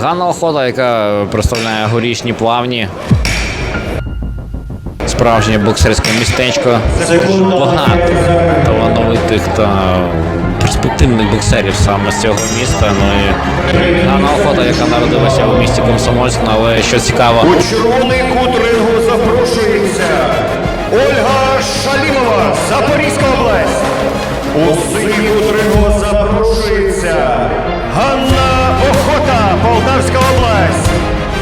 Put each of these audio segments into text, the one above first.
Ганна Охота, яка представляє горішні плавні. Справжнє боксерське містечко. Багато талановитих та перспективних боксерів саме з цього міста. Ну і Ганна Охота, яка народилася у місті Комсомольськ, але що цікаво, У червоний кут рингу запрошується Ольга Шалімова, Запорізька область. У синій кут рингу запрошується Ганна Охота, Полтавська область.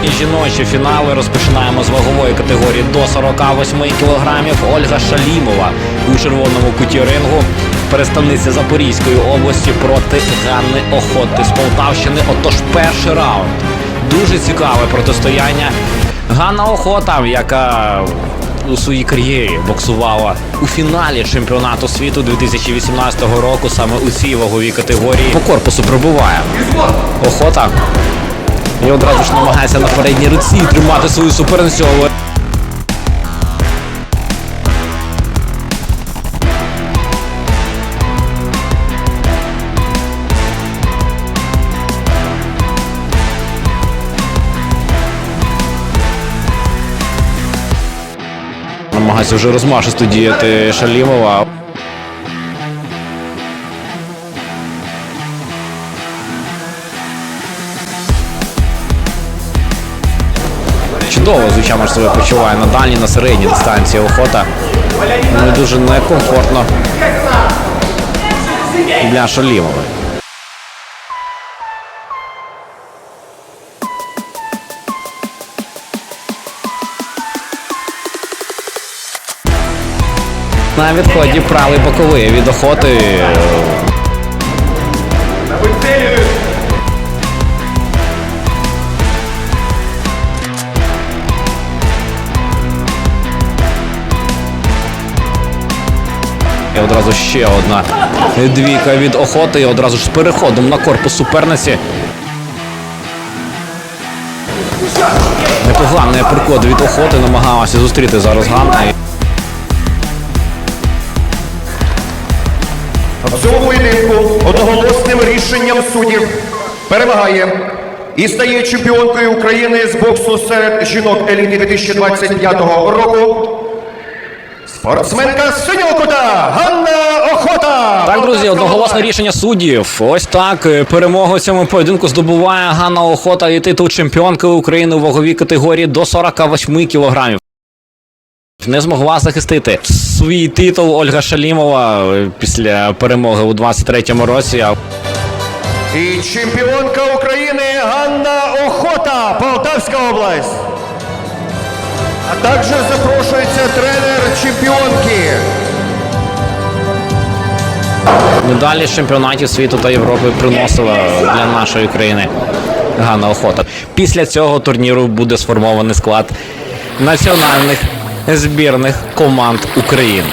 І жіночі фінали розпочинаємо з вагової категорії до 48 кілограмів. Ольга Шалімова у червоному куті рингу. Представниця Запорізької області проти Ганни Охоти з Полтавщини. Отож, перший раунд. Дуже цікаве протистояння. Ганна Охота, яка у своїй кар'єрі боксувала у фіналі чемпіонату світу 2018 року, саме у цій ваговій категорії. По корпусу прибуває. Охота і одразу ж намагається на передній руці тримати свою суперницю. Намагається вже розмашисто діяти Шалімова. Чудово, звичайно, ж себе почуває на дальній, на середній дистанції охота. Ну дуже некомфортно для Шалімова. На відході правий боковий від охоти. І одразу ще одна двійка від охоти. І одразу ж з переходом на корпус суперниці. Непоганий прикод від охоти намагалася зустріти зараз Ганна. В цьому поєдинку одноголосним рішенням суддів перемагає і стає чемпіонкою України з боксу серед жінок еліти 2025 року. Спортсменка синього кута Ганна Охота! Так, друзі, одноголосне рішення суддів. Ось так е, перемогу у цьому поєдинку здобуває Ганна Охота і титул чемпіонки України у ваговій категорії до 48 кілограмів. Не змогла захистити свій титул Ольга Шалімова е, після перемоги у 23-му році. І чемпіонка України Ганна Охота, Полтавська область. А також запрошується тренер чемпіонки. медалі з чемпіонатів світу та Європи приносила для нашої країни Ганна Охота. Після цього турніру буде сформований склад національних збірних команд України.